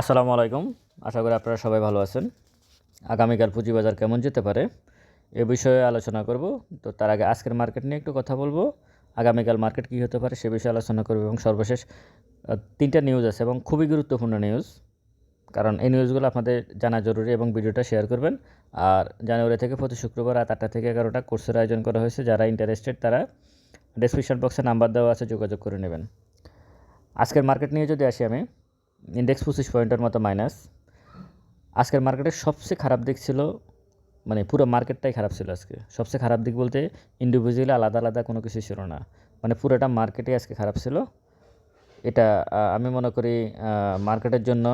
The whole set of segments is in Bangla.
আসসালামু আলাইকুম। আশা করি আপনারা সবাই ভালো আছেন। আগামীকাল পুঁজিবাজার কেমন যেতে পারে এ বিষয়ে আলোচনা করব। তো তার আগে আজকের মার্কেট নিয়ে একটু কথা বলব। আগামীকাল মার্কেট কী হতে পারে সে বিষয়ে আলোচনা করব এবং সর্বশেষ তিনটা নিউজ আছে এবং খুবই গুরুত্বপূর্ণ নিউজ কারণ এই নিউজগুলো আপনাদের জানা জরুরি এবং ভিডিওটা শেয়ার করবেন। আর জানুয়ারি থেকে প্রতি শুক্রবার রাত আটটা থেকে এগারোটা কোর্সের আয়োজন করা হয়েছে। যারা ইন্টারেস্টেড তারা ডেসক্রিপশন বক্সে নাম্বার দেওয়া আছে, যোগাযোগ করে নেবেন। আজকের মার্কেট নিয়ে যদি আসি আমি ইন্ডেক্স পঁচিশ পয়েন্টের মতো মাইনাস আজকের মার্কেটের সবচেয়ে খারাপ দিক ছিল মানে পুরো মার্কেটটাই খারাপ ছিল আজকে। সবচেয়ে খারাপ দিক বলতে ইন্ডিভিজুয়ালি আলাদা আলাদা কোনো কিছু ছিল না। মানে পুরোটা মার্কেটই আজকে খারাপ ছিল। এটা আমি মনে করি মার্কেটের জন্য,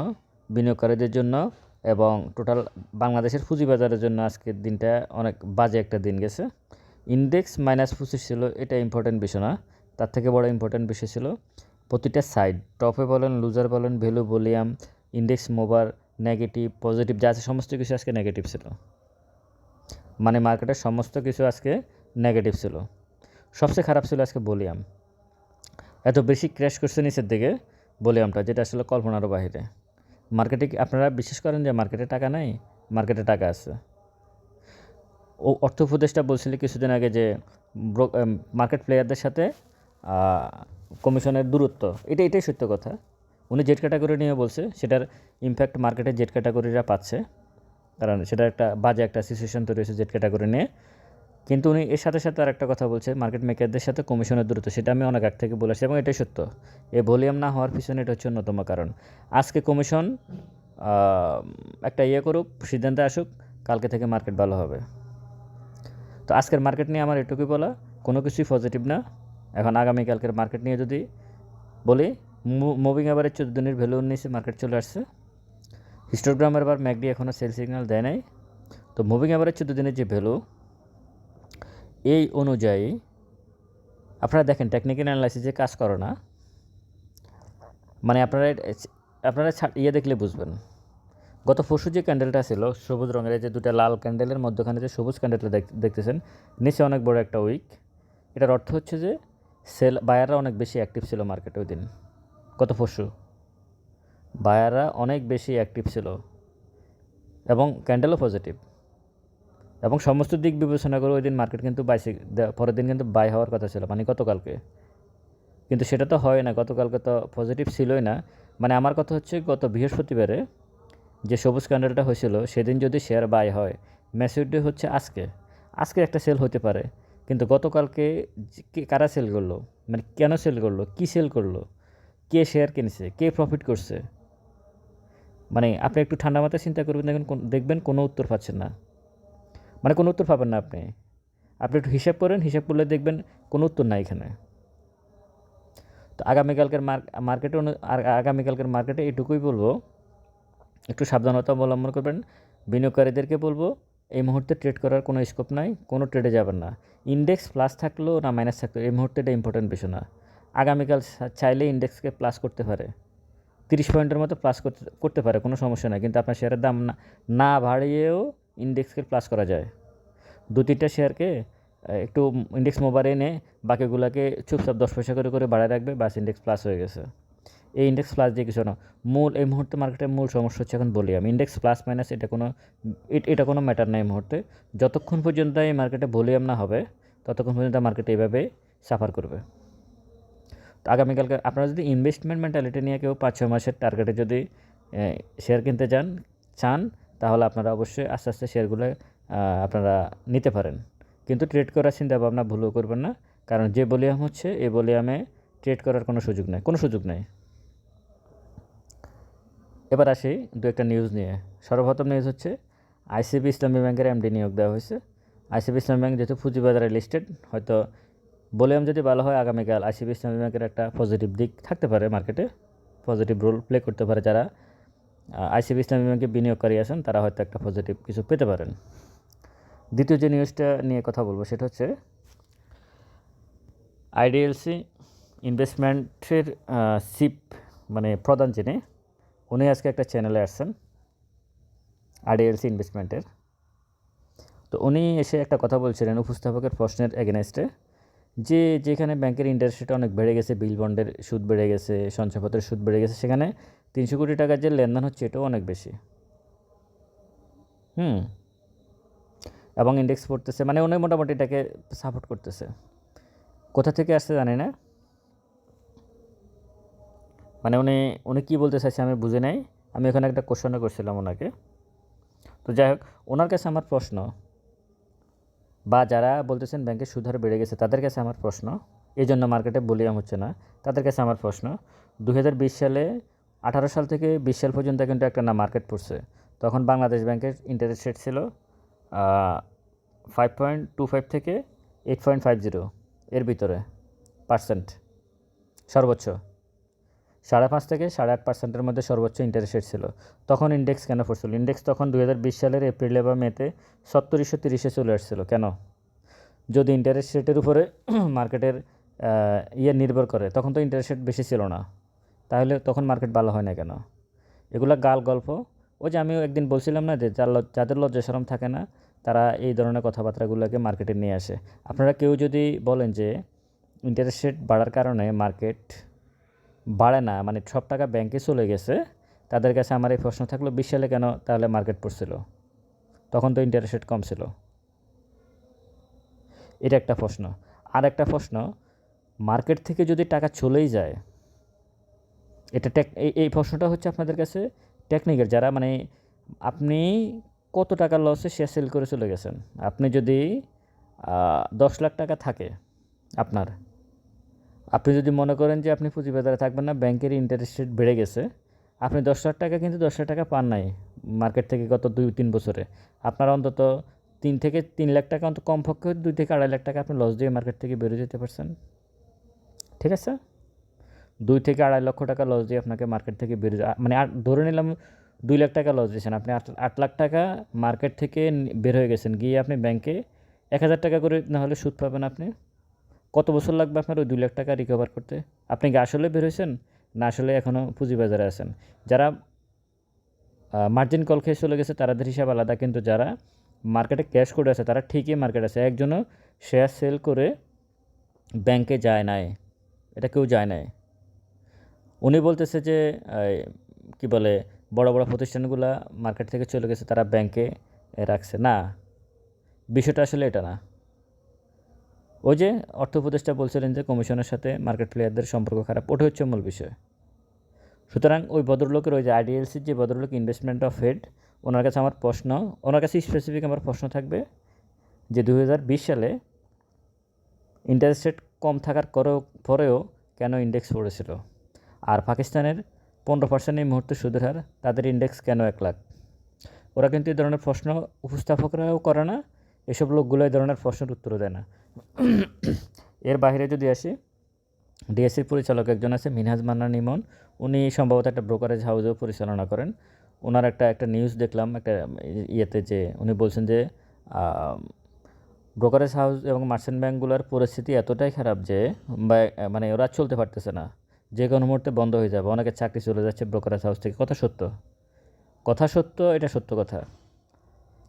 বিনিয়োগকারীদের জন্য এবং টোটাল বাংলাদেশের পুঁজিবাজারের জন্য আজকের দিনটা অনেক বাজে একটা দিন গেছে। ইন্ডেক্স মাইনাস পঁচিশ ছিল, এটা ইম্পর্টেন্ট বিষয় না। তার থেকে বড় ইম্পর্টেন্ট বিষয় ছিল প্রতিটা সাইড টপে বলেন লুজার বলেন value volume index mover negative positive যা আছে সমস্ত কিছু আজকে নেগেটিভ ছিল। মানে মার্কেটের সমস্ত কিছু আজকে নেগেটিভ ছিল। সবচেয়ে খারাপ ছিল আজকে ভলিউম এত বেশি ক্র্যাশ করছে নিচের দিকে ভলিউমটা যেটা আসলে কল্পনারও বাইরে মার্কেটে আপনারা বিশ্বাস করেন যে মার্কেটে টাকা নেই? মার্কেটে টাকা আছে। ও, অর্থ উপদেষ্টা বলছিল কিছুদিন আগে যে মার্কেট প্লেয়ারদের সাথে কমিশনের দূরত্ব, এটা এটাই সত্য কথা। উনি জেড ক্যাটাগরি নিয়ে বলছে, সেটার ইমপ্যাক্ট মার্কেটে জেড ক্যাটাগরিরা পাচ্ছে। কারণ সেটা একটা বাজে একটা সিচুয়েশন তৈরি হয়েছে জেড ক্যাটাগরি নিয়ে। কিন্তু উনি এর সাথে সাথে আর একটা কথা বলছে মার্কেট মেকারদের সাথে কমিশনের দূরত্ব, সেটা আমি অনেক আগ থেকে বলে বলেছি এবং এটাই সত্য। এ ভলিউম না হওয়ার পিছনে এটা হচ্ছে অন্যতম কারণ। আজকে কমিশন একটা ইয়ে করুক, সিদ্ধান্তে আসুক, কালকে থেকে মার্কেট ভালো হবে। তো আজকের মার্কেট নিয়ে আমার এটুকুই বলা, কোনো কিছুই পজিটিভ না। এখন আগামীকালকের মার্কেট নিয়ে যদি বলি মুভিং এভারেজ চোদ্দ দিনের ভ্যালু নিচে মার্কেট চলে আসছে। হিস্টোগ্রামের বার ম্যাকডি এখনও সেল সিগন্যাল দেয় নাই। তো মুভিং এভারেজ চোদ্দ দিনের যে ভ্যালু এই অনুযায়ী আপনারা দেখেন টেকনিক্যাল অ্যানালাইসিসে কাজ করো না। মানে আপনারা আপনারা ইয়ে দেখলে বুঝবেন। গত পরশু যে ক্যান্ডেলটা ছিল, সবুজ রঙের যে দুটা লাল ক্যান্ডেলের মধ্যখানে যে সবুজ ক্যান্ডেলটা দেখ- দেখতেছেন, নিচে অনেক বড় একটা উইক এটার অর্থ হচ্ছে যে সেল, বায়াররা অনেক বেশি অ্যাক্টিভ ছিল মার্কেটে ওই দিন গত পরশু। বায়াররা অনেক বেশি অ্যাক্টিভ ছিল। এবং ক্যান্ডেলও পজিটিভ এবং সমস্ত দিক বিবেচনা করে ওই দিন মার্কেট কিন্তু বাইসে পরের দিন কিন্তু বাই হওয়ার কথা ছিল মানে গতকালকে। কিন্তু সেটা তো হয় না, গতকালকে তো পজিটিভ ছিলই না। মানে আমার কথা হচ্ছে গত বৃহস্পতিবারে যে সবুজ ক্যান্ডেলটা হয়েছিল, সেদিন যদি শেয়ার বাই হয় ম্যাসিউডে হচ্ছে আজকে। আজকে একটা সেল হতে পারে। কিন্তু গতকালকে কারা সেল করল? মানে কেন সেল করল? কি সেল করল? কে শেয়ার কিনেছে? কে প্রফিট করছে? মানে আপনি একটু ঠান্ডা মাথায় চিন্তা করবেন দেখবেন দেখবেন কোনো উত্তর পাচ্ছেন না। মানে কোনো উত্তর পাবেন না আপনি। আপনি একটু হিসাব করেন, হিসাব করলে দেখবেন কোনো উত্তর নাই এখানে। তো আগামীকালকের মার্কেটে আগামীকালকের মার্কেটে এটুকুই বলব। একটু সাবধানতা অবলম্বন করবেন। বিনিয়োগকারীদেরকে বলব মুহূর্তে ট্রেড করার কোনো স্কোপ নাই, কোনো ট্রেডে যাবেন না। ইন্ডেক্স প্লাস থাকলেও না মাইনাস থাকলেও এই মুহূর্তে এটা ইম্পর্টেন্ট বিষয় না। আগামীকাল চাইলে ইন্ডেক্সকে প্লাস করতে পারে। তিরিশ পয়েন্টের মতো প্লাস করতে করতে পারে, কোনো সমস্যা নাই। কিন্তু আপনার শেয়ারের দাম না বাড়িয়েও ইন্ডেক্সকে প্লাস করা যায়। দু তিনটা শেয়ারকে একটু ইন্ডেক্স মোবাইল এনে বাকিগুলোকে চুপচাপ দশ পয়সা করে করে বাড়ায় রাখবে, বাস ইন্ডেক্স প্লাস হয়ে গেছে। এই ইন্ডেক্স প্লাস দিয়ে কিছু না। মূল এই মুহূর্তে মার্কেটের মূল সমস্যা হচ্ছে এখন বলি আমি। ইন্ডেক্স প্লাস মাইনাস এটা কোনো এটা কোনো ম্যাটার নাই এই মুহূর্তে। যতক্ষণ পর্যন্ত এই মার্কেটে ভলিউম না হবে, ততক্ষণ পর্যন্ত মার্কেট এইভাবে সাফার করবে। তো আগামীকালকে আপনারা যদি ইনভেস্টমেন্ট মেন্টালিটি নিয়ে কেউ পাঁচ, ছয় মাসের টার্গেটে যদি শেয়ার কিনতে যান চান, তাহলে আপনারা অবশ্যই আস্তে আস্তে শেয়ারগুলো আপনারা নিতে পারেন। কিন্তু ট্রেড করার চিন্তা ভাবনা ভুলও করবেন না। কারণ যে ভলিউম হচ্ছে, এই ভলিউমে ট্রেড করার কোনো সুযোগ নেই। কোনো সুযোগ নেই। এবার আসি দু একটা নিউজ নিয়ে। সর্বপ্রথম নিউজ হচ্ছে আইসিবি ইসলামী ব্যাংকের এমডি নিয়োগ দেওয়া হয়েছে। আইসিবি ইসলামী ব্যাংক যেহেতু পুঁজিবাজারে লিস্টেড হয়তো ভলিউম যদি ভালো হয়, আগামীকাল আইসিবি ইসলামী ব্যাংকের একটা পজিটিভ দিক থাকতে পারে মার্কেটে পজিটিভ রোল প্লে করতে পারে যারা আইসিবি ইসলামী ব্যাংকে বিনিয়োগকারী আছেন, তারা হয়তো একটা পজিটিভ কিছু পেতে পারেন। দ্বিতীয় যে নিউজটা নিয়ে কথা বলব, সেটা হচ্ছে আইডিএলসি ইনভেস্টমেন্টের সিপ মানে প্রধান যিনি উনি আজকে একটা চ্যানেলে আসছেন আইডিএলসি ইনভেস্টমেন্টের তো উনি এসে একটা কথা বলছিলেন উপস্থাপকের প্রশ্নের এগেনস্টে যে যেখানে ব্যাংকের ইন্টারেস্ট রেট অনেক বেড়ে গেছে, বিল বন্ডের সুদ বেড়ে গেছে সঞ্চয়পত্রের সুদ বেড়ে গেছে, সেখানে তিনশো কোটি টাকার যে লেনদেন হচ্ছে, এটাও অনেক বেশি। হুম। এবং ইন্ডেক্স পড়তেছে মানে উনি মোটামুটি এটাকে সাপোর্ট করতেছে। কোথা থেকে আসছে জানি না। মানে উনি উনি কী বলতে চাইছে আমি বুঝে নাই। আমি এখানে একটা কোশ্চেনও করছিলাম ওনাকে। তো যাই হোক, ওনার কাছে আমার প্রশ্ন, বা যারা বলতেছেন ব্যাংকের সুদ হার বেড়ে গেছে, তাদের কাছে আমার প্রশ্ন এই জন্য মার্কেটে বলিয়াম হচ্ছে না, তাদের কাছে আমার প্রশ্ন দু হাজার বিশ সালে, আঠারো সাল থেকে বিশ সাল পর্যন্ত কিন্তু একটা না মার্কেট পড়ছে। তখন বাংলাদেশ ব্যাংকের ইন্টারেস্ট রেট ছিল ফাইভ পয়েন্ট টু ফাইভ থেকে এইট পয়েন্ট ফাইভ জিরো এর ভিতরে পার্সেন্ট সর্বোচ্চ। সাড়ে পাঁচ থেকে সাড়ে আট পার্সেন্টের মধ্যে সর্বোচ্চ ইন্টারেস্ট রেট ছিল। তখন ইন্ডেক্স কেন পড়ছিল ইন্ডেক্স তখন দু হাজার বিশ সালের এপ্রিলে বা মেতে সত্তরিশশো তিরিশে চলে আসছিল। কেন? যদি ইন্টারেস্ট রেটের উপরে মার্কেটের ইয়ে নির্ভর করে, তখন তো ইন্টারেস্ট রেট বেশি ছিল না। তাহলে তখন মার্কেট ভালো হয় না কেন? এগুলো গাল গল্প। ওই যে আমি একদিন বলছিলাম না যে যার যাদের লজ্জা শরম থাকে না, তারা এই ধরনের কথাবার্তাগুলোকে মার্কেটে নিয়ে আসে। আপনারা কেউ যদি বলেন যে ইন্টারেস্ট রেট বাড়ার কারণে মার্কেট বাড়ে না মানে সব টাকা ব্যাংকে চলে গেছে। তাদের কাছে আমার এই প্রশ্ন থাকল, বিশ সালে কেন তাহলে মার্কেট পড়ছিল? তখন তো ইন্টারেস্ট রেট কম ছিল। এটা একটা প্রশ্ন। আর একটা প্রশ্ন মার্কেট থেকে যদি টাকা চলেই যায়, এটা টেক এই প্রশ্নটা হচ্ছে আপনাদের কাছে টেকনিক্যাল যারা মানে আপনি কত টাকা লসে শেয়ার সেল করে চলে গেছেন? আপনি যদি দশ লাখ টাকা থাকে আপনার আপনি যদি মনে করেন যে আপনি পুঁজিবাজারে থাকবেন না, ব্যাংকের ইন্টারেস্ট রেট বেড়ে গেছে, আপনি দশ হাজার টাকা কিন্তু দশ লাখ টাকা পান নাই মার্কেট থেকে গত দুই, তিন বছরে। আপনার অন্তত তিন থেকে তিন লাখ টাকা অন্তত কমপক্ষে দুই থেকে আড়াই লাখ টাকা আপনি লস দিয়ে মার্কেট থেকে বেরিয়ে যেতে পারছেন। ঠিক আছে? দুই থেকে আড়াই লক্ষ টাকা লস দিয়ে আপনাকে মার্কেট থেকে বেরিয়ে মানে ধরে নিলাম দুই লাখ টাকা লস দিয়েছেন। আপনি আট আট লাখ টাকা মার্কেট থেকে বের হয়ে গেছেন। গিয়ে আপনি ব্যাংকে এক হাজার টাকা করে না হলে সুদ পাবেন আপনি। কত বছর লাগবে আপনার ওই দুই লাখ টাকা রিকভার করতে? আপনি কি আসলে বের হয়েছেন? না আসলে এখনও পুঁজিবাজারে আছেন? যারা মার্জিন কল খেয়ে চলে গেছে, তাদের হিসাব আলাদা, কিন্তু যারা মার্কেটে ক্যাশ করে আছে, তারা ঠিকই মার্কেট আছে। একজনও শেয়ার সেল করে ব্যাংকে যায় নাই। এটা কেউ যায় নাই। উনি বলতেছে যে কি বলে, বড় বড় প্রতিষ্ঠানগুলা মার্কেট থেকে চলে গেছে, তারা ব্যাংকে রাখছে। না, বিষয়টা আসলে এটা না। ওই যে অর্থ উপদেষ্টা বলছিলেন যে কমিশনের সাথে মার্কেট প্লেয়ারদের সম্পর্ক খারাপ ওটা হচ্ছে মূল বিষয়। সুতরাং ওই ভদ্রলোকের, ওই যে আইডিএলসির যে ভদ্রলোক ইনভেস্টমেন্ট অফ হেড ওনার কাছে আমার প্রশ্ন, ওনার কাছে স্পেসিফিক আমার প্রশ্ন থাকবে যে দু হাজার বিশ সালে ইন্টারেস্ট রেট কম থাকার করেও পরেও কেন ইন্ডেক্স পড়েছিল? আর পাকিস্তানের পনেরো পার্সেন্ট এই মুহূর্তে সুদের হার, তাদের ইন্ডেক্স কেন এক লাখ? ওরা কিন্তু এই ধরনের প্রশ্ন উপস্থাপকরাও করে না এসব লোকগুলো এই ধরনের প্রশ্নের উত্তর দেয় না। এর বাইরে যদি আসি, ডিএসসির পরিচালক একজন আছে, মিনহাজ মান্নান ইমন। উনি সম্ভবত একটা ব্রোকারেজ হাউসেও পরিচালনা করেন। ওনার একটা একটা নিউজ দেখলাম, একটা ইয়েতে যে উনি বলছেন যে ব্রোকারেজ হাউস এবং মার্চেন্ট ব্যাঙ্কগুলোর পরিস্থিতি এতটাই খারাপ যে মানে ওরা চলতে পারতেছে না। যে কোনো মুহূর্তে বন্ধ হয়ে যাবে। অনেকের চাকরি চলে যাচ্ছে ব্রোকারেজ হাউস থেকে। কথা সত্য। কথা সত্য, এটা সত্য কথা।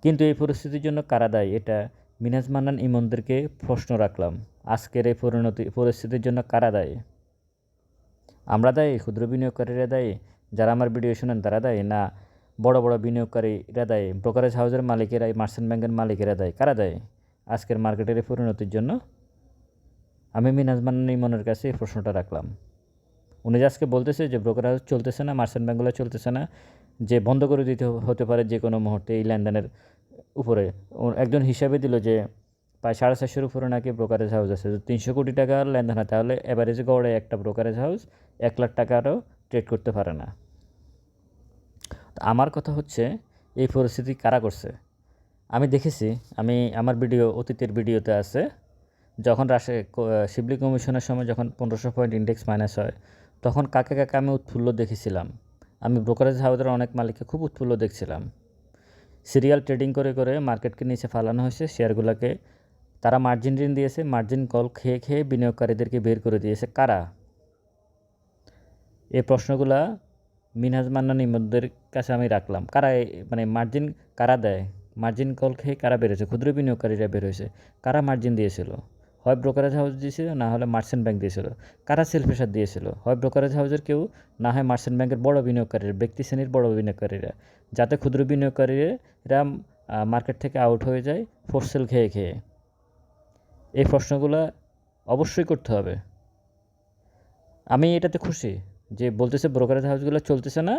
কিন্তু এই পরিস্থিতির জন্য কারা দায়ী? এটা মিনাজ মান্নান ইমনদেরকে প্রশ্ন রাখলাম। আজকের এই পরিণতি, পরিস্থিতির জন্য কারা দায়ী? আমরা দায়ী? ক্ষুদ্র বিনিয়োগকারীরা দায়ী? যারা আমার ভিডিও শোনেন তারা দায়ী? না বড় বড় বিনিয়োগকারীরা দায়ী? ব্রোকারেজ হাউসের মালিকেরা মার্চেন্ট ব্যাংকের মালিকেরা দায়ী? কারা দায়ী? আজকের মার্কেটের এই পরিণতির জন্য আমি মিনাজ মান্নান ইমনের কাছে এই প্রশ্নটা রাখলাম। উনি আজকে বলতেছে যে ব্রোকার হাউস চলতেছে না মার্চেন্ট ব্যাঙ্কগুলো চলতেছে না, যে বন্ধ করে দিতে হতে পারে যে কোনো মুহূর্তে এই লেনদেনের উপরে। একজন হিসাবে দিল যে, প্রায় সাড়ে চারশোর উপরে নাকি ব্রোকারেজ হাউস আছে। তিনশো কোটি টাকার লেনদেন হয়, তাহলে অ্যাভারেজ গড়ে একটা ব্রোকারেজ হাউস এক লাখ টাকারও ট্রেড করতে পারে না। আমার কথা হচ্ছে, এই পরিস্থিতি কারা করছে? আমি দেখেছি, আমি আমার ভিডিও, অতীতের ভিডিওতে আছে, যখন রাশে শিবলি কমিশনের সময় যখন পনেরোশো পয়েন্ট ইন্ডেক্স মাইনাস হয় তখন কাকে কাকে আমি উৎফুল্ল দেখেছিলাম। আমি ব্রোকারেজ হাউসের অনেক মালিককে খুব উৎফুল্ল দেখছিলাম। সিরিয়াল ট্রেডিং করে করে মার্কেটকে নিচে ফালানো হয়েছে, শেয়ারগুলোকে তারা মার্জিন ঋণ দিয়েছে, মার্জিন কল খেয়ে খেয়ে বিনিয়োগকারীদেরকে বের করে দিয়েছে। কারা? এই প্রশ্নগুলা মিনহাজ মান্নান ইমদের কাছে আমি রাখলাম। কারা মানে মার্জিন কারা দেয়? মার্জিন কল খেয়ে কারা বেরোছে ক্ষুদ্র বিনিয়োগকারীরা বের হয়েছে। কারা মার্জিন দিয়েছিল? হয় ব্রোকারেজ হাউস দিয়েছিল, না হলে মার্চেন্ট ব্যাংক দিয়েছিল। কারা সেল প্রেশার দিয়েছিল? হয় ব্রোকারেজ হাউসের কেউ, না হয় মার্চেন্ট ব্যাংকের বড় বিনিয়োগকারীরা, ব্যক্তি শ্রেণির বড় বিনিয়োগকারীরা। যাতে ক্ষুদ্র বিনিয়োগকারীরা মার্কেট থেকে আউট হয়ে যায় ফোরসেল খেয়ে খেয়ে। এই প্রশ্নগুলো অবশ্যই করতে হবে। আমি এটাতে খুশি যে বলতেছে ব্রোকারেজ হাউসগুলো চলতেছে না।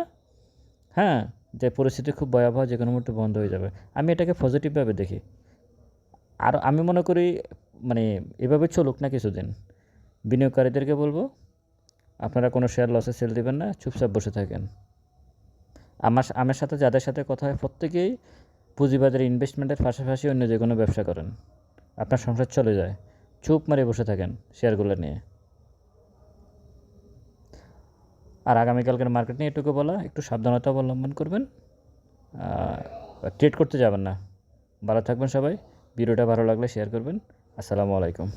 হ্যাঁ যে পরিস্থিতি খুব ভয়াবহ যে কোনো মুহূর্তে বন্ধ হয়ে যাবে। আমি এটাকে পজিটিভভাবে দেখি। আর আমি মনে করি মানে এভাবে চলুক না কিছুদিন। বিনিয়োগকারীদেরকে বলব, আপনারা কোনো শেয়ার লসে সেল দেবেন না, চুপচাপ বসে থাকেন। আমার আমার সাথে যাদের সাথে কথা হয়, প্রত্যেকেই পুঁজিবাজারে ইনভেস্টমেন্টের পাশাপাশি অন্য যে কোনো ব্যবসা করেন। আপনার সংসার চলে যায়। চুপ মারে বসে থাকেন শেয়ারগুলো নিয়ে। আর আগামীকালকের মার্কেট নিয়ে এটুকু বলা, একটু সাবধানতা অবলম্বন করবেন। ট্রেড করতে যাবেন না। ভালো থাকবেন সবাই। ভিডিওটা ভালো লাগলে শেয়ার করবেন। আসসালামু আলাইকুম।